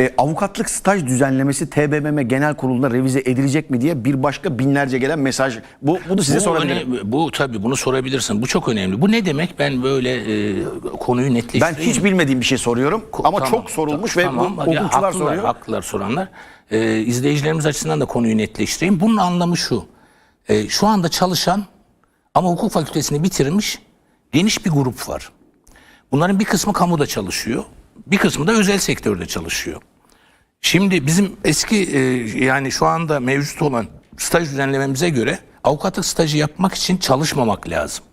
E, avukatlık staj düzenlemesi TBMM Genel Kurulu'nda revize edilecek mi diye bir başka binlerce gelen mesaj. Bu bunu size Bu, sorabilirim. öne- bu tabii bunu sorabilirsin. Bu çok önemli. Bu ne demek? Ben böyle e, konuyu Ben netleştireyim. hiç bilmediğim bir şey soruyorum Ko- ama tamam, çok sorulmuş ve bu tamam. Ya, hukukçular haklılar, soruyor. Haklılar soranlar. Ee, izleyicilerimiz açısından da konuyu netleştireyim. Bunun anlamı şu. Ee, şu anda çalışan ama hukuk fakültesini bitirmiş geniş bir grup var. Bunların bir kısmı kamuda çalışıyor. Bir kısmı da özel sektörde çalışıyor. Şimdi bizim eski e, yani şu anda mevcut olan staj düzenlememize göre avukatlık stajı yapmak için çalışmamak lazım.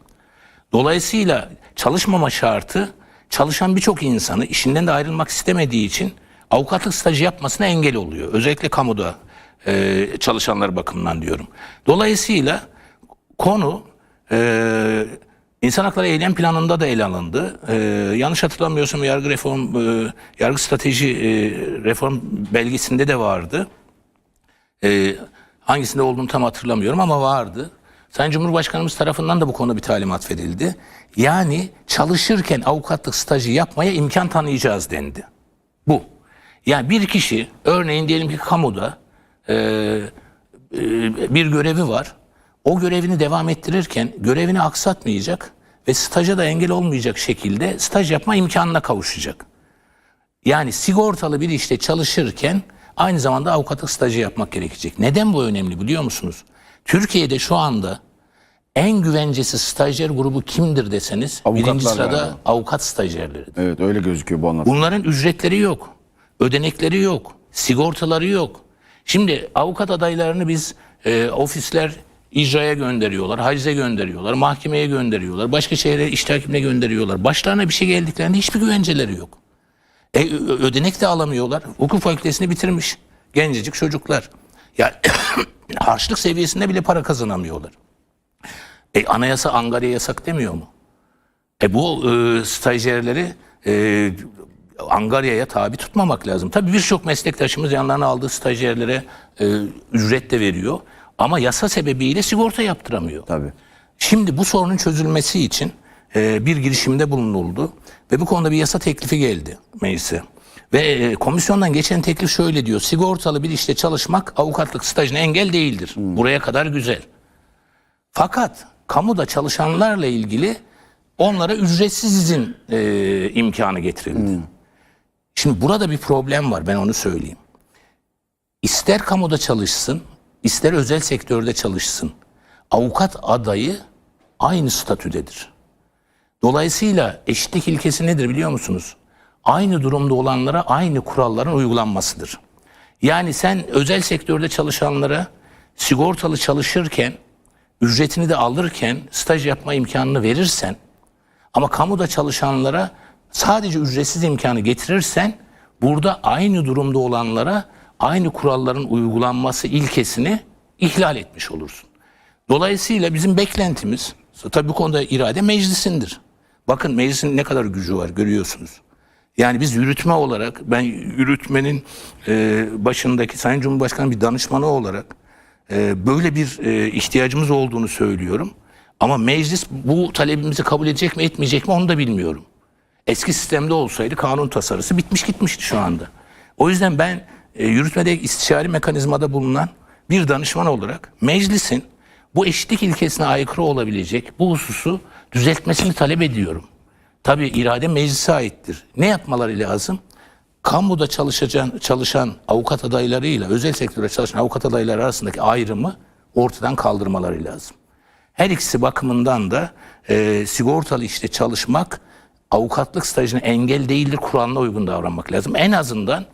Dolayısıyla çalışmama şartı çalışan birçok insanı işinden de ayrılmak istemediği için avukatlık stajı yapmasına engel oluyor. Özellikle kamuda e, çalışanlar bakımından diyorum. Dolayısıyla konu e, insan hakları eylem planında da ele alındı. E, yanlış hatırlamıyorsam yargı reform, e, yargı strateji e, reform belgesinde de vardı. E, hangisinde olduğunu tam hatırlamıyorum ama vardı. Sayın Cumhurbaşkanımız tarafından da bu konu bir talimat verildi. Yani çalışırken avukatlık stajı yapmaya imkan tanıyacağız dendi. Bu. Yani bir kişi örneğin diyelim ki kamuda e, e, bir görevi var. O görevini devam ettirirken görevini aksatmayacak ve staja da engel olmayacak şekilde staj yapma imkanına kavuşacak. Yani sigortalı bir işte çalışırken aynı zamanda avukatlık stajı yapmak gerekecek. Neden bu önemli biliyor musunuz? Türkiye'de şu anda en güvencesiz stajyer grubu kimdir deseniz Avukatlar birinci sırada galiba. avukat stajyerleridir. Evet öyle gözüküyor bu anlatım. Bunların ücretleri yok. Ödenekleri yok. Sigortaları yok. Şimdi avukat adaylarını biz e, ofisler icraya gönderiyorlar, hacize gönderiyorlar, mahkemeye gönderiyorlar, başka şehre iş takibine gönderiyorlar. Başlarına bir şey geldiklerinde hiçbir güvenceleri yok. E, ödenek de alamıyorlar. Hukuk fakültesini bitirmiş gencecik çocuklar. Ya harçlık seviyesinde bile para kazanamıyorlar. E, anayasa Angarya yasak demiyor mu? E bu e, stajyerleri e, Angarya'ya tabi tutmamak lazım. Tabii birçok meslektaşımız yanlarına aldığı stajyerlere e, ücret de veriyor. Ama yasa sebebiyle sigorta yaptıramıyor. Tabii. Şimdi bu sorunun çözülmesi için e, bir girişimde bulunuldu ve bu konuda bir yasa teklifi geldi meclise. Ve e, komisyondan geçen teklif şöyle diyor. Sigortalı bir işte çalışmak avukatlık stajına engel değildir. Buraya kadar güzel. Fakat kamuda çalışanlarla ilgili onlara ücretsiz izin e, imkanı getirildi. Şimdi burada bir problem var ben onu söyleyeyim. İster kamuda çalışsın, ister özel sektörde çalışsın. Avukat adayı aynı statüdedir. Dolayısıyla eşitlik ilkesi nedir biliyor musunuz? Aynı durumda olanlara aynı kuralların uygulanmasıdır. Yani sen özel sektörde çalışanlara sigortalı çalışırken, ücretini de alırken staj yapma imkanını verirsen ama kamuda çalışanlara sadece ücretsiz imkanı getirirsen burada aynı durumda olanlara aynı kuralların uygulanması ilkesini ihlal etmiş olursun. Dolayısıyla bizim beklentimiz tabii bu konuda irade meclisindir. Bakın meclisin ne kadar gücü var görüyorsunuz. Yani biz yürütme olarak ben yürütmenin e, başındaki Sayın Cumhurbaşkanı bir danışmanı olarak e, böyle bir e, ihtiyacımız olduğunu söylüyorum. Ama meclis bu talebimizi kabul edecek mi etmeyecek mi onu da bilmiyorum. Eski sistemde olsaydı kanun tasarısı bitmiş gitmişti şu anda. O yüzden ben e, yürütmede istişari mekanizmada bulunan bir danışman olarak meclisin bu eşitlik ilkesine aykırı olabilecek bu hususu düzeltmesini talep ediyorum. Tabii irade meclise aittir. Ne yapmaları lazım? Kamuda çalışan, çalışan avukat adaylarıyla özel sektörde çalışan avukat adayları arasındaki ayrımı ortadan kaldırmaları lazım. Her ikisi bakımından da e, sigortalı işte çalışmak avukatlık stajına engel değildir kuralına uygun davranmak lazım. En azından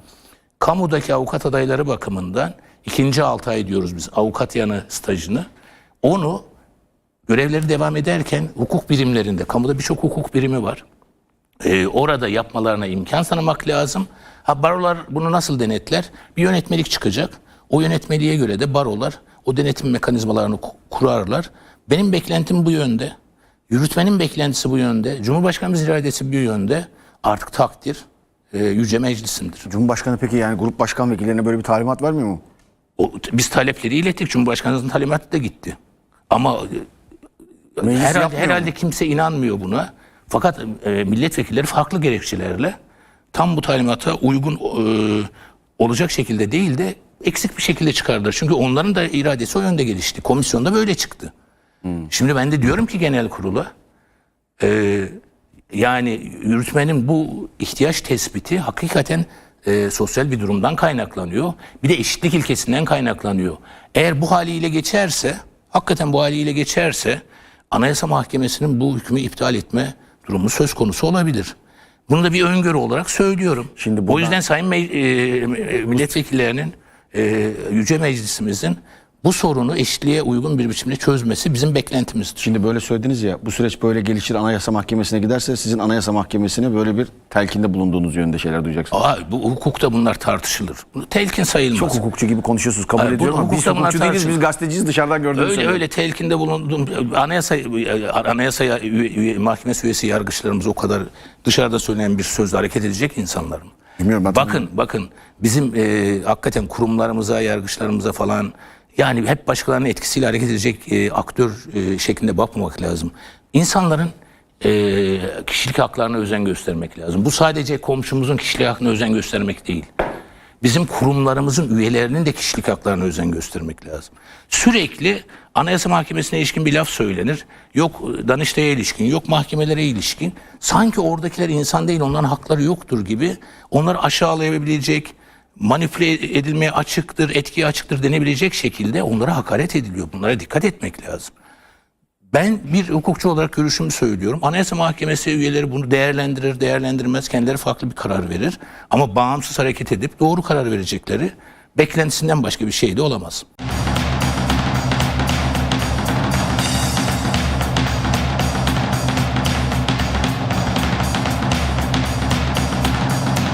kamudaki avukat adayları bakımından ikinci altı ay diyoruz biz avukat yanı stajını. Onu görevleri devam ederken hukuk birimlerinde, kamuda birçok hukuk birimi var. Ee, orada yapmalarına imkan tanımak lazım. Ha barolar bunu nasıl denetler? Bir yönetmelik çıkacak. O yönetmeliğe göre de barolar o denetim mekanizmalarını ku- kurarlar. Benim beklentim bu yönde. Yürütmenin beklentisi bu yönde. Cumhurbaşkanımız iradesi bu yönde. Artık takdir e, Yüce Meclisindir. Cumhurbaşkanı peki yani grup başkan vekillerine böyle bir talimat vermiyor mu? O, biz talepleri ilettik. Cumhurbaşkanımızın talimatı da gitti. Ama e, Meclis herhalde, herhalde mu? kimse inanmıyor buna. Fakat e, milletvekilleri farklı gerekçelerle tam bu talimata uygun e, olacak şekilde değil de eksik bir şekilde çıkardılar. Çünkü onların da iradesi o yönde gelişti. Komisyonda böyle çıktı. Şimdi ben de diyorum ki genel kurula e, yani yürütmenin bu ihtiyaç tespiti hakikaten e, sosyal bir durumdan kaynaklanıyor. Bir de eşitlik ilkesinden kaynaklanıyor. Eğer bu haliyle geçerse, hakikaten bu haliyle geçerse Anayasa Mahkemesi'nin bu hükmü iptal etme durumu söz konusu olabilir. Bunu da bir öngörü olarak söylüyorum. Şimdi o buradan- yüzden Sayın Me- e, Milletvekillerinin, e, Yüce Meclisimizin bu sorunu eşitliğe uygun bir biçimde çözmesi bizim beklentimizdir. Şimdi böyle söylediniz ya bu süreç böyle gelişir Anayasa Mahkemesi'ne giderse sizin Anayasa Mahkemesi'ne böyle bir telkinde bulunduğunuz yönünde şeyler duyacaksınız. Aa, bu hukukta bunlar tartışılır. Bu telkin sayılmaz. Çok hukukçu gibi konuşuyorsunuz kabul bu ediyorum ama biz hukukçu değiliz biz gazeteciyiz dışarıdan gördüğünüz Öyle öyle telkinde bulundum. Anayasa anayasa üye- üye- mahkemesi üyesi yargıçlarımız o kadar dışarıda söylenen bir sözle hareket edecek insanlar mı? Bilmiyorum ben Bakın bakın bizim e, hakikaten kurumlarımıza, yargıçlarımıza falan yani hep başkalarının etkisiyle hareket edecek e, aktör e, şeklinde bakmamak lazım. İnsanların e, kişilik haklarına özen göstermek lazım. Bu sadece komşumuzun kişilik hakkına özen göstermek değil. Bizim kurumlarımızın üyelerinin de kişilik haklarına özen göstermek lazım. Sürekli Anayasa Mahkemesi'ne ilişkin bir laf söylenir. Yok Danıştay'a ilişkin, yok mahkemelere ilişkin. Sanki oradakiler insan değil, onların hakları yoktur gibi. Onları aşağılayabilecek, manipüle edilmeye açıktır, etkiye açıktır denebilecek şekilde onlara hakaret ediliyor. Bunlara dikkat etmek lazım. Ben bir hukukçu olarak görüşümü söylüyorum. Anayasa Mahkemesi üyeleri bunu değerlendirir, değerlendirmez. Kendileri farklı bir karar verir. Ama bağımsız hareket edip doğru karar verecekleri beklentisinden başka bir şey de olamaz.